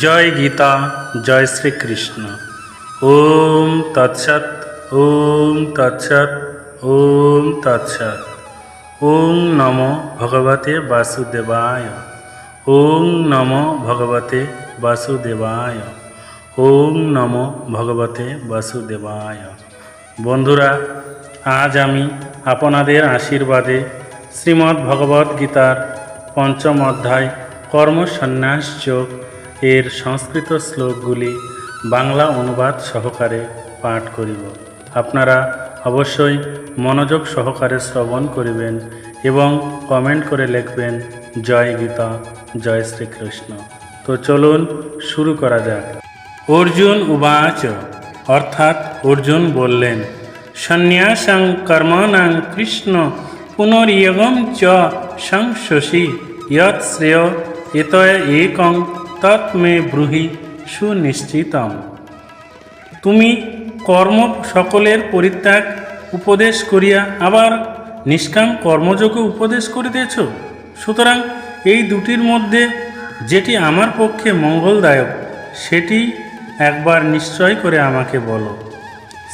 জয় গীতা, জয় শ্রীকৃষ্ণ। ওম তৎসৎ ওম তৎসৎ ওম তৎসৎ। ওম নম ভগবতে বাসুদেবায়। ওম নম ভগবতে বাসুদেবায়। ওম নম ভগবতে বাসুদেবায়। বন্ধুরা, আজ আমি আপনাদের আশীর্বাদে শ্রীমদ্ ভগবদ্ গীতার পঞ্চম অধ্যায় কর্মসন্ন্যাস যোগ এর সংস্কৃত শ্লোকগুলি বাংলা অনুবাদ সহকারে পাঠ করিব। আপনারা অবশ্যই মনোযোগ সহকারে শ্রবণ করিবেন এবং কমেন্ট করে লিখবেন, জয় গীতা, জয় শ্রীকৃষ্ণ। তো চলুন শুরু করা যাক। অর্জুন উবাচ, অর্থাৎ অর্জুন বললেন, সন্ন্যাসং কর্মণাং কৃষ্ণ পুনর্যগম চ সংশসি যৎ শ্রেয় এতয় একং তৎ মে ব্রুহি সুনিশ্চিতম। তুমি কর্ম সকলের পরিত্যাগ উপদেশ করিয়া আবার নিষ্কাম কর্মযোগ্য উপদেশ করিতেছ? সুতরাং এই দুটির মধ্যে যেটি আমার পক্ষে মঙ্গলদায়ক, সেটি একবার নিশ্চয় করে আমাকে বলো।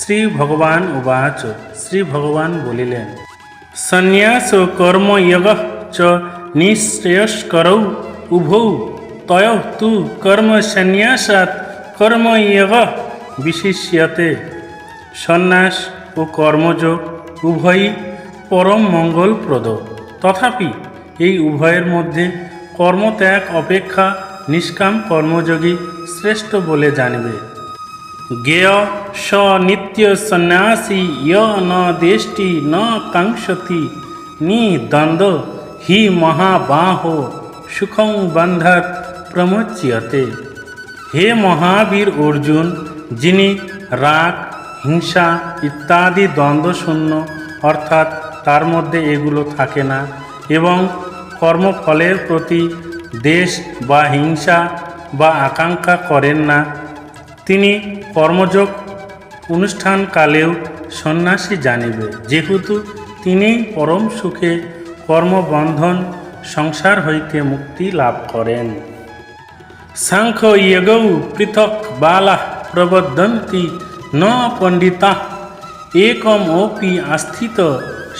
শ্রী ভগবান উবাচ, শ্রী ভগবান বলিলেন, সন্ন্যাস কর্ম ইয়গ চ নিঃশ্রেয়স্করৌ উভৌ তয় তু কর্ম সন্ন্যাসাৎ কর্ম ইয়গ বিশিষ্যতে। সন্ন্যাস ও কর্মযোগ উভয়ই পরম মঙ্গলপ্রদ। তথাপি এই উভয়ের মধ্যে কর্মত্যাগ, অপেক্ষা, নিষ্কাম কর্মযোগী শ্রেষ্ঠ বলে জানবে। জ্ঞেয় স নিত্য সন্ন্যাসী য় ন দেষ্টি ন কাঙ্ক্ষতি নি দ্বন্দ্ব হি মহাবাহ সুখং বন্ধাত প্রমোচ্যতে হে মহাবীর অর্জুন, যিনি রাগ, হিংসা ইত্যাদি দ্বন্দ্বশূন্য, অর্থাৎ তার মধ্যে এগুলো থাকে না, এবং কর্মফলের প্রতি দেশ বা হিংসা বা আকাঙ্ক্ষা করেন না, তিনি কর্মযোগ অনুষ্ঠানকালেও সন্ন্যাসী জানিবে। যেহেতু তিনি পরম সুখে কর্মবন্ধন, সংসার হইতে মুক্তি লাভ করেন। সাংখ্য ইয়গৌ পৃথক বালা প্রবদন্তি ন পণ্ডিতা একম অপি আস্থিত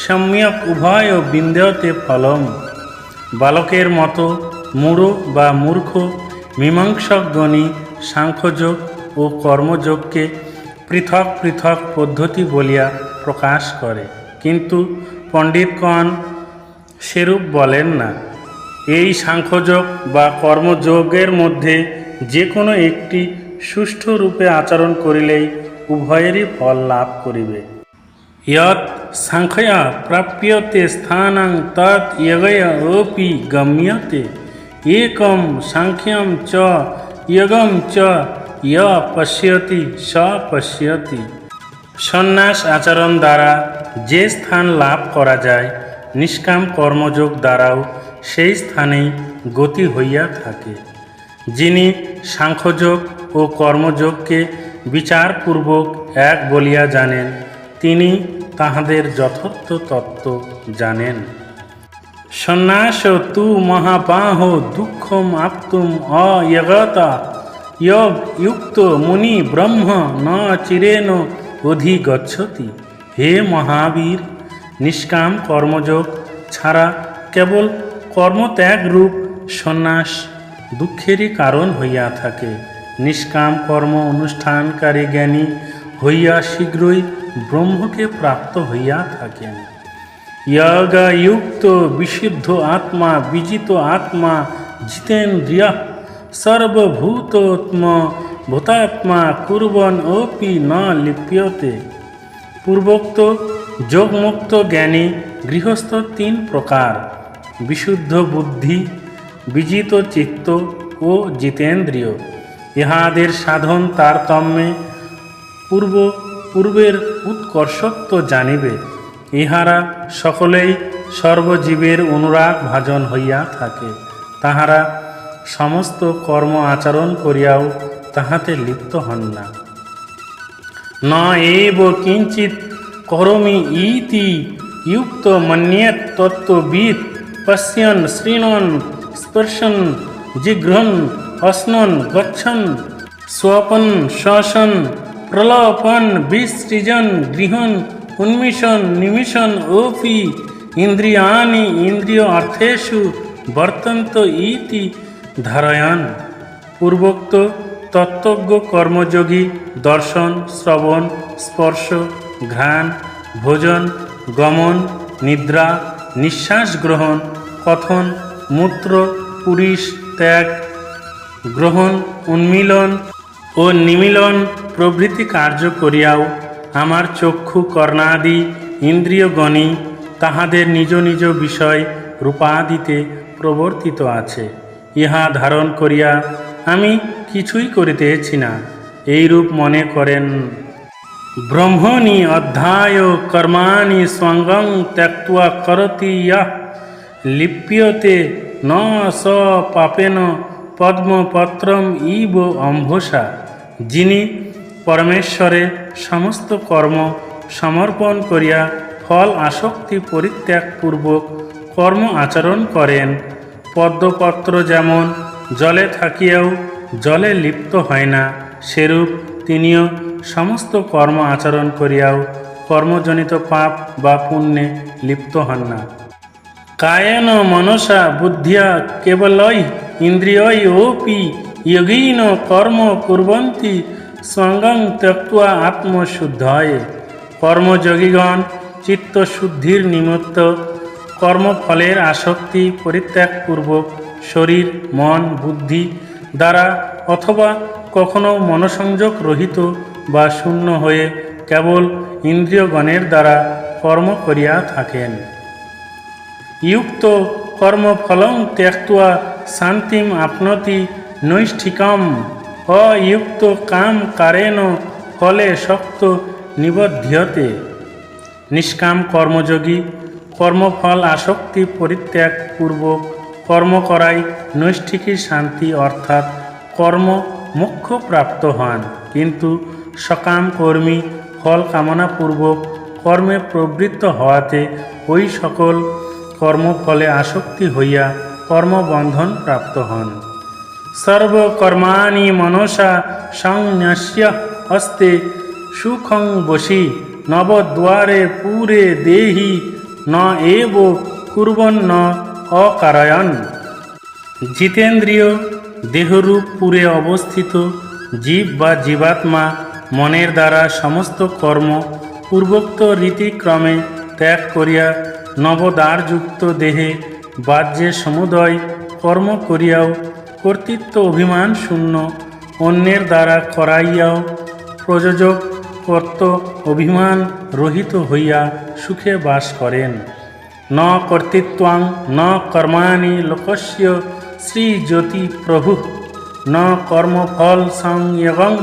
সম্যক উভয় বিন্দতে ফলম বালকের মতো মূঢ় বা মূর্খ মীমাংসকগণই সাংখ্যযোগ ও কর্মযোগকে পৃথক পৃথক পদ্ধতি বলিয়া প্রকাশ করে কিন্তু পণ্ডিতগণ সেরূপ বলেন না এই সাংখ্যযোগ বা কর্মযোগের মধ্যে যে কোনো একটি সুষ্ঠু রূপে আচরণ করিলেই উভয়েরই ফল লাভ করিবে। ইয়ত সাংখ্যয়া প্রাপ্যতে স্থানাং তৎ ইয়গয়পি গম্যতে, একম সাংখ্যম চ ইয়গম চ ইয় পশ্যতি স পশ্যতি। সন্ন্যাস আচরণ দ্বারা যে স্থান লাভ করা যায়, নিষ্কাম কর্মযোগ দ্বারাও সেই স্থানেই গতি হইয়া থাকে। যিনি সাংখ্যযোগ ও কর্মযোগকে বিচারপূর্বক এক বলিয়া জানেন, তিনি তাহাদের যথার্থ তত্ত্ব জানেন। সন্ন্যাস তু মহাপাহ দুঃখম আপ্তুম অয়গতা ইয়গ যুক্ত মুনি ব্রহ্ম ন চিরেন অধিগচ্ছতি। হে মহাবীর, নিষ্কাম কর্মযোগ ছাড়া কেবল কর্মত্যাগ রূপ সন্ন্যাস দুঃখেরই কারণ হইয়া থাকে। নিষ্কাম কর্ম অনুষ্ঠানকারী জ্ঞানী হইয়া শীঘ্রই ব্রহ্মকে প্রাপ্ত হইয়া থাকেন। যুক্ত বিশুদ্ধ আত্মা, বিজিত আত্মা, জিতেন্দ্রিয়, সর্বভূতোত্ম ভূতাত্মা কুর্বন অপি ন লিপ্যতে। পূর্বোক্ত যোগমুক্ত জ্ঞানী গৃহস্থ তিন প্রকার। বিশুদ্ধ বুদ্ধি, বিজিত চিত্ত ও জিতেন্দ্রিয়। ইহাদের সাধন তারতম্যে পূর্ব, পূর্বের উৎকর্ষত্ব জানিবে। ইহারা সকলেই সর্বজীবের অনুরাগ ভাজন হইয়া থাকে। তাহারা সমস্ত কর্ম আচরণ করিয়াও তাহাতে লিপ্ত হন না। ন এব কিঞ্চিত করমি ইতি, ইউক্ত মন্যেত তত্ত্ববিদ। পশ্যন শৃণন স্পর্শন জিঘ্রন অশ্নন গচ্ছন স্বপন শ্বসন প্রলপন বিসৃজন গৃহন উন্মিষণ নিমিষণ ওপি ইন্দ্রিয়ানি ইন্দ্রিয় অর্থেষু বর্তন্ত ইতি ধারয়ান পূর্বোক্ত তত্ত্বজ্ঞ কর্মযোগী দর্শন শ্রবণ স্পর্শ ঘ্রাণ ভোজন গমন নিদ্রা নিঃশ্বাস গ্রহণ, কথন, মূত্র পুরিশ ত্যাগ, গ্রহণ, উন্মিলন ও নিমিলন প্রভৃতি কার্য করিয়াও আমার চক্ষু কর্ণাদি, ইন্দ্রিয়গণই তাহাদের নিজ নিজ বিষয় রূপাদিতে প্রবর্তিত আছে। ইহা ধারণ করিয়া আমি কিছুই করিতেছি না। এইরূপ মনে করেন ব্রহ্মণি অধ্যায় কর্মাণি স্বঙ্গং ত্যক্তা করতি ইয়ঃ লিপ্যতে ন স পাপেন পদ্মপত্রম ইব অম্ভসা যিনি পরমেশ্বরে সমস্ত কর্ম সমর্পণ করিয়া ফল আসক্তি পরিত্যাগপূর্বক কর্ম আচরণ করেন। পদ্মপত্র যেমন জলে থাকিয়াও জলে লিপ্ত হয় না, সেরূপ তিনিও সমস্ত কর্ম আচরণ করিয়াও কর্মজনিত পাপ বা পুণ্যে লিপ্ত হন না। কায়েন মনসা বুদ্ধিয়া কেবলই ইন্দ্রিয়ই ওপি যোগীন কর্ম কুর্বন্তি সঙ্গং ত্যক্তা আত্মশুদ্ধায়। কর্মযোগীগণ চিত্তশুদ্ধির নিমিত্ত কর্মফলের আসক্তি পরিত্যাগপূর্বক শরীর, মন, বুদ্ধি দ্বারা অথবা কখনো মনসংযোগ রহিত বা শূন্য হয়ে কেবল ইন্দ্রিয়গণের দ্বারা কর্ম করিয়া থাকেন। ইউক্ত কর্মফলং ত্যক্তা শান্তিম আপনতি নৈষ্ঠিকম অযুক্ত কাম কারেণ ফলে শক্ত নিবধ্যতে। নিষ্কাম কর্মযোগী কর্মফল আসক্তি পরিত্যাগ পূর্বক কর্ম করাই নৈষ্ঠিকী শান্তি অর্থাৎ কর্ম মুখ্য প্রাপ্ত হন। কিন্তু সকাম কর্মী ফল কামনাপূর্বক কর্মে প্রবৃত্ত হওয়াতে ওই সকল কর্মফলে আসক্তি হইয়া কর্মবন্ধন প্রাপ্ত হন। সর্বকর্মাণি মনসা সংন্যস্য হস্তে সুখং বসি নবদ্বারে পুরে দেহি ন এব কুর্বন্ন অকারয়ন। জিতেন্দ্রিয় দেহরূপ পুরে অবস্থিত জীব বা জীবাত্মা মনের দ্বারা সমস্ত কর্ম পূর্বোক্ত রীতিক্রমে ত্যাগ করিয়া নবদ্বারযুক্ত দেহে বাহ্যে সমুদয় কর্ম করিয়াও কর্তৃত্ব অভিমান শূন্য অন্যের দ্বারা করাইয়াও প্রযোজক কর্ত অভিমান রহিত হইয়া সুখে বাস করেন। ন কর্তৃত্বাং ন কর্মাণি লোকস্য শ্রীজ্যোতি প্রভু। ন কর্মফল সংযোগং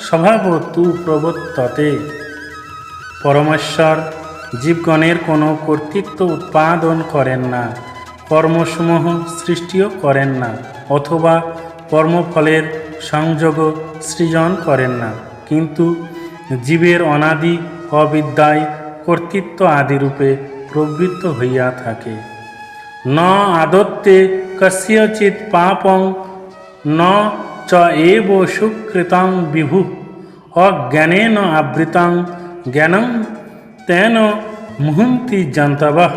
স্বভাব তু প্রবর্ততে। পরমেশ্বর, জীবগণের কোনো কর্তৃত্ব উৎপাদন করেন না, কর্মসমূহ সৃষ্টিও করেন না, অথবা কর্মফলের সংযোগ সৃজন করেন না। কিন্তু জীবের অনাদি, অবিদ্যায় কর্তৃত্ব আদিরূপে প্রবৃত্ত হইয়া থাকে। ন আদত্তে কস্যচিৎ পাপং ন চ এব সুকৃতং বিভু অজ্ঞানেন আবৃতং জ্ঞানং তেন মুহন্তি জন্তবঃ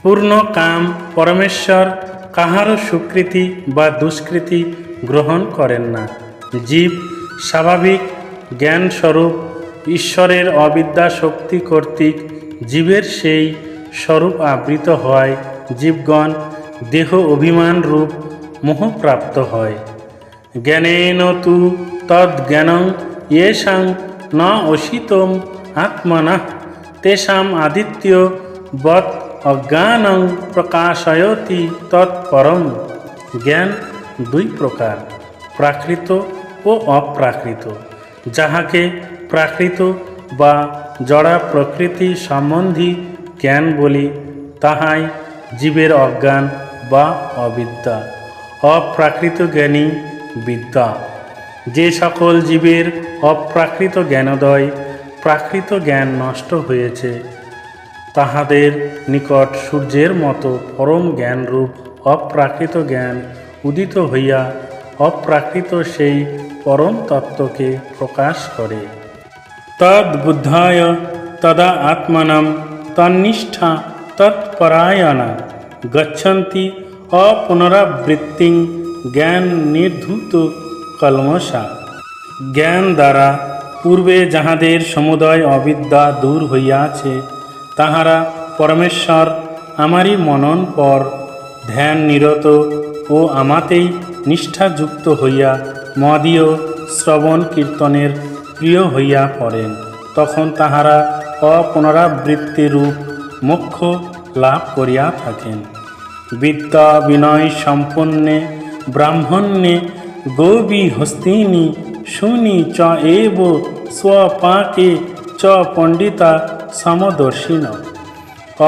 পূর্ণ কাম পরমেশ্বর কাহারও সুকৃতি বা দুষ্কৃতি গ্রহণ করেন না জীব স্বাভাবিক জ্ঞানস্বরূপ ঈশ্বরের অবিদ্যা শক্তি কর্তৃক জীবের সেই স্বরূপ আবৃত হয় জীবগণ দেহ অভিমান রূপ মোহপ্রাপ্ত হয়। জ্ঞানেন তু তদ্জ্ঞানং ইয়েষাং ন অসিতম আত্মনা তেষাম আদিত্য বৎ অজ্ঞানং প্রকাশয়তি তৎপরম। জ্ঞান দুই প্রকার, প্রাকৃত ও অপ্রাকৃত। যাহাকে প্রাকৃত বা জড়া প্রকৃতি সম্বন্ধী জ্ঞান বলি, তাহাই জীবের অজ্ঞান বা অবিদ্যা, অপ্রাকৃত জ্ঞানী বিদ্যা। যে সকল জীবের অপ্রাকৃত জ্ঞানোদয়, প্রাকৃত জ্ঞান নষ্ট হয়েছে, তাহাদের নিকট সূর্যের মতো পরম জ্ঞানরূপ অপ্রাকৃত জ্ঞান উদিত হইয়া অপ্রাকৃত সেই পরম তত্ত্বকে প্রকাশ করে। তদ্বুদ্ধায় তদা আত্মানম, তন্নিষ্ঠা তৎপরায়ণা গচ্ছন্তি অপুনরাবৃত্তি জ্ঞান নির্ধূত কলমসা জ্ঞান দ্বারা পূর্বে যাহাদের সমুদয় অবিদ্যা দূর হইয়াছে তাহারা পরমেশ্বর আমারই মনন পর ধ্যান নিরত ও আমাতেই নিষ্ঠাযুক্ত হইয়া মদীয় শ্রবণ কীর্তনের প্রিয় হইয়া পড়েন তখন তাহারা অপুনরাবৃত্তিরূপ মোক্ষ লাভ করিয়া থাকেন। বিদ্যা বিনয় সম্পন্নে ব্রাহ্মণ্যে গৌবী হস্তিনী শুনি চ এব স্বপাকে চ পণ্ডিতা সমদর্শিন।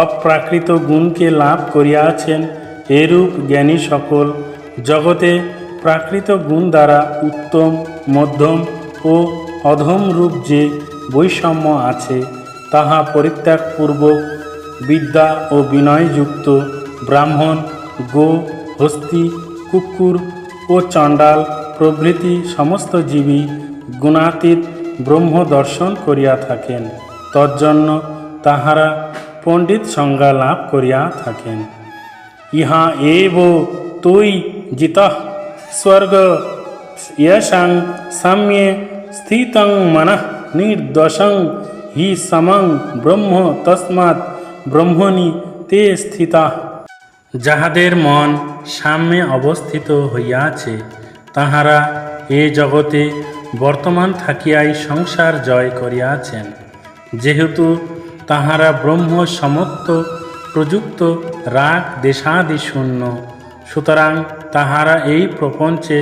অপ্রাকৃত গুণকে লাভ করিয়াছেন এরূপ জ্ঞানী সকল। জগতে প্রাকৃত গুণ দ্বারা উত্তম, মধ্যম ও অধম রূপ যে বৈষম্য আছে, তাহা পরিত্যাগপূর্বক বিদ্যা ও বিনয়যুক্ত ব্রাহ্মণ, গো, হস্তি, কুকুর ও চণ্ডাল প্রভৃতি সমস্ত জীবী গুণাতীত ব্রহ্ম দর্শন করিয়া থাকেন। তজ্জন্য তাহারা পণ্ডিত সংজ্ঞা লাভ করিয়া থাকেন। ইহা এব তুই জিত স্বর্গ ইয়সাং সাম্যে স্থিতং মন নির্দশং হি সমং ব্রহ্ম তস্মাৎ ব্রহ্মণি তে স্থিতা। যাহাদের মন সাম্যে অবস্থিত হইয়াছে, তাহারা এ জগতে বর্তমান থাকিয়াই সংসার জয় করিয়াছেন। যেহেতু তাহারা ব্রহ্ম সমত্ব প্রযুক্ত রাগ দেশাদি শূন্য, সুতরাং তাহারা এই প্রপঞ্চে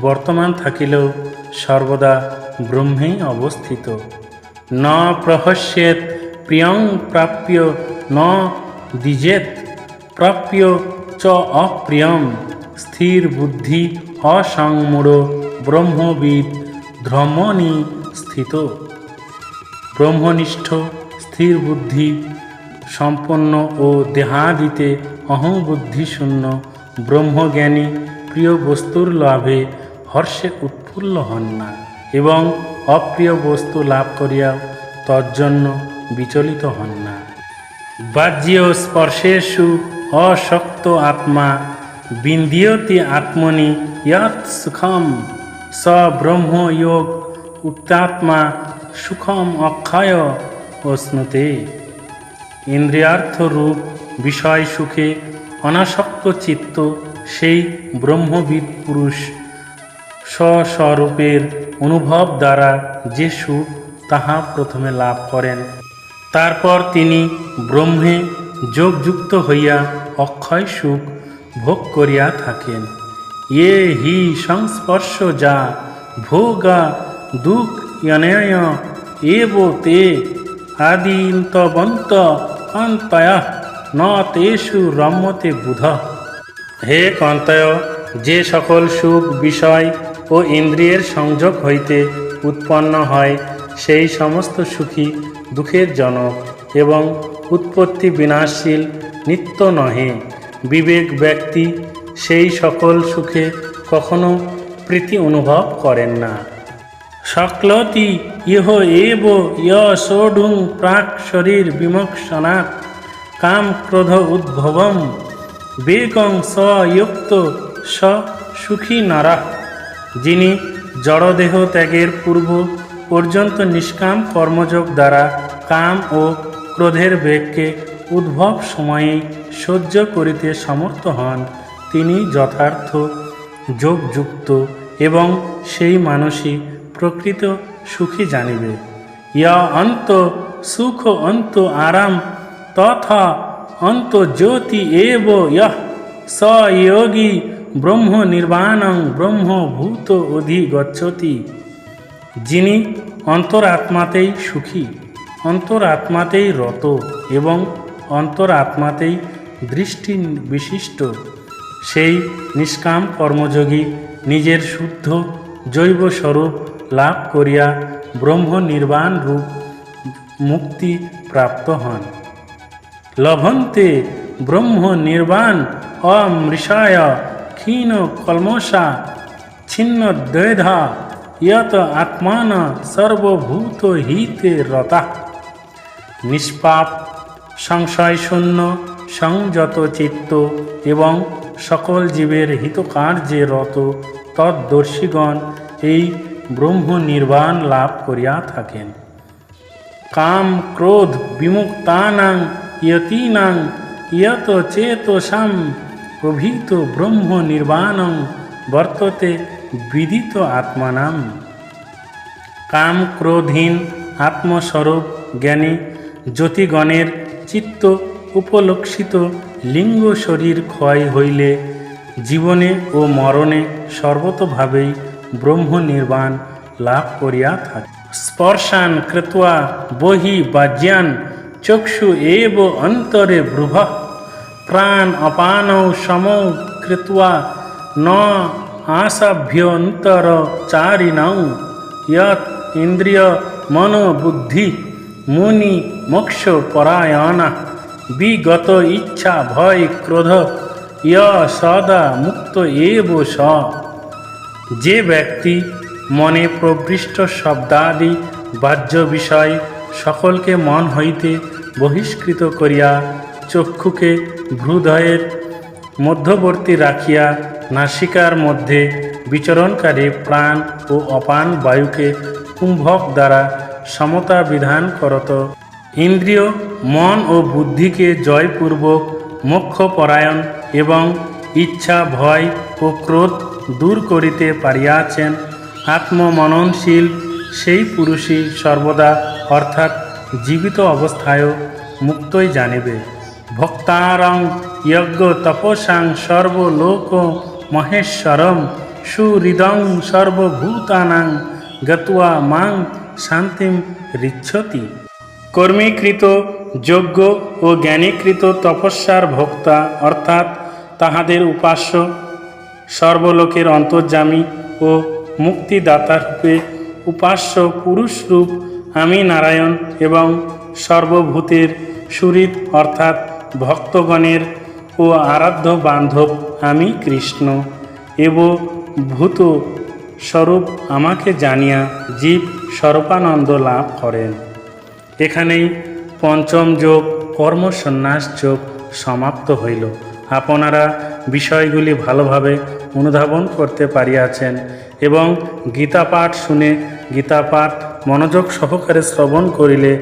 বর্তমান থাকিলেও সর্বদা ব্রহ্মেই অবস্থিত। ন প্রহস্যেত প্রিয়ং প্রাপ্য ন দ্বিজেত প্রাপ্য চ অপ্রিয়ম স্থির বুদ্ধি অসংমূঢ় ব্রহ্মবিদ ধর্মণি স্থিত ব্রহ্মনিষ্ঠ স্থির বুদ্ধি সম্পন্ন ও দেহাদিতে অহংবুদ্ধি শূন্য ব্রহ্মজ্ঞানী প্রিয় বস্তুর লাভে হর্ষে উৎফুল্ল হন না এবং অপ্রিয় বস্তু লাভ করিয়াও তজ্জন্য বিচলিত হন না। বাহ্য স্পর্শেষু অশক্ত আত্মা, বিন্দিয়তি আত্মনি ইয়ৎ সুখম, স ব্রহ্ম যোগ উক্তাত্মা সুখম অক্ষয় অশ্নুতে ইন্দ্রিয়ার্থ রূপ বিষয় সুখে অনাসক্ত চিত্ত সেই ব্রহ্মবিদ পুরুষ স্বস্বরূপের অনুভব দ্বারা যে সুখ তাহা প্রথমে লাভ করেন। তারপর তিনি ব্রহ্মে যোগযুক্ত হইয়া অক্ষয় সুখ ভোগ করিয়া থাকেন। ইয়ে হি সংস্পর্শ যা ভোগা দুঃখ এব তে আদিন্তবন্ত অন্তয় ন তেষু রম্যতে বুধ। হে কন্তয় যে সকল সুখ বিষয় ও ইন্দ্রিয়ের সংযোগ হইতে উৎপন্ন হয়, সেই সমস্ত সুখী দুঃখের জনক এবং উৎপত্তি বিনাশশীল নিত্য নহে। বিবেক ব্যক্তি সেই সকল সুখে কখনো প্রীতি অনুভব করেন না। সকলতি ইহ এব ইয় সোঢুং প্রাক শরীর বিমোক্ষণাৎ কাম ক্রোধ উদ্ভবম বেগং সযুক্ত স সুখী নারা। যিনি জড়দেহ ত্যাগের পূর্ব পর্যন্ত নিষ্কাম কর্মযোগ দ্বারা কাম ও ক্রোধের বেগকে উদ্ভব সময়ে সহ্য করিতে সমর্থ হন। তিনি যথার্থ যোগযুক্ত এবং সেই মানুষই প্রকৃত সুখী জানিবে। ইয়া অন্ত সুখ অন্ত আরাম, তথা অন্ত জ্যোতি এব ইহ স যোগী ব্রহ্ম নির্বাণং ব্রহ্মভূত অধিগচ্ছতি। যিনি অন্তরাত্মাতেই সুখী, অন্তরাত্মাতেই রত এবং অন্তরাত্মাতেই দৃষ্টি বিশিষ্ট সেই নিষ্কাম কর্মযোগী নিজের শুদ্ধ জৈব স্বরূপ লাভ করিয়া ব্রহ্ম নির্বাণ রূপ মুক্তি প্রাপ্ত হন। লভন্তে ব্রহ্ম নির্বাণ অমৃষায় ক্ষীণ কলমসা ছিন্ন দ্বৈধা ইয়ত আত্মান সর্বভূত হিতে রতা নিষ্পাপ সংশয় শূন্য সংযত চিত্ত এবং সকল জীবের হিতকার্যে রত তদ্দর্শীগণ এই ব্রহ্ম নির্বাণ লাভ করিয়া থাকেন। কাম ক্রোধ বিমুক্তানাং ইয়তীনাং ইয়ত চেতসাম, প্রভৃত ব্রহ্ম নির্বাণং বর্ততে বিদিত আত্মানাম। কাম ক্রোধহীন আত্মস্বরূপ জ্ঞানী জ্যোতিগণের চিত্ত উপলক্ষিত লিঙ্গ শরীর ক্ষয় হইলে জীবনে ও মরণে সর্বতভাবেই ব্রহ্ম নির্বাণ লাভ করিয়া থাকে। স্পর্শান কৃত্বা বহি বাজ্যান চক্ষু এব অন্তরে ব্রুভ। প্রাণ অপানৌ সমৌ কৃত্বা ন আসাভ্যন্তর চারিণৌ यत् ইন্দ্রিয় মনোবুদ্ধি মুনি মোক্ষ পরায়ণ বিগত ইচ্ছা ভয় ক্রোধ ইয় সদা মুক্ত এব স যে ব্যক্তি মনে প্রবৃষ্ট শব্দাদি, বাহ্য বিষয় সকলকে মন হইতে বহিষ্কৃত করিয়া চক্ষুকে ভ্রুদয়ের মধ্যবর্তী রাখিয়া নাসিকার মধ্যে বিচরণকারী প্রাণ ও অপান বায়ুকে কুম্ভক দ্বারা সমতা বিধান করত। ইন্দ্রিয়, মন ও বুদ্ধিকে জয়পূর্বক মোক্ষপরায়ণ এবং ইচ্ছা, ভয় ও ক্রোধ দূর করিতে পারিয়াছেন। আত্মমননশীল সেই পুরুষই সর্বদা অর্থাৎ জীবিত অবস্থায়ও মুক্তই জানিবে। ভক্তারং যজ্ঞ তপসাং সর্বলোক মহেশ্বরম সুহৃদং সর্বভূতানাং গত্বা মাং শান্তিম রিচ্ছতি কর্মীকৃত যোগ্য ও জ্ঞানীকৃত তপস্যার ভোক্তা অর্থাৎ তাহাদের উপাস্য, সর্বলোকের অন্তর্যামী ও মুক্তিদাতা রূপে উপাস্য পুরুষরূপ আমি নারায়ণ এবং সর্বভূতের সুরিত অর্থাৎ ভক্তগণের ও আরাধ্য বান্ধব আমি কৃষ্ণ। এব ভূত স্বরূপ আমাকে জানিয়া জীব স্বরূপানন্দ লাভ করেন। এখানেই পঞ্চম যোগ কর্মসন্ন্যাস যোগ সমাপ্ত হইল। আপনারা বিষয়গুলি ভালোভাবে অনুধাবন করতে পারিয়াছেন এবং গীতা পাঠ শুনে গীতা পাঠ মনোযোগ সহকারে শ্রবণ করিলে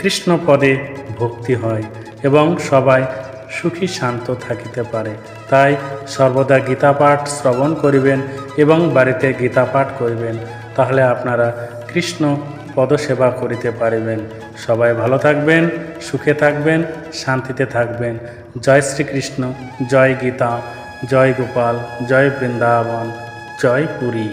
কৃষ্ণপদে ভক্তি হয়। এবং সবাই সুখী শান্ত থাকিতে পারে। তাই সর্বদা গীতা পাঠ শ্রবণ করিবেন এবং বাড়িতে গীতা পাঠ করিবেন, তাহলে আপনারা কৃষ্ণ পদসেবা করিতে পারিবেন। সবাই ভালো থাকবেন, সুখে থাকবেন, শান্তিতে থাকবেন। জয় শ্রীকৃষ্ণ, জয় গীতা, জয় গোপাল, জয় বৃন্দাবন, জয় পুরী।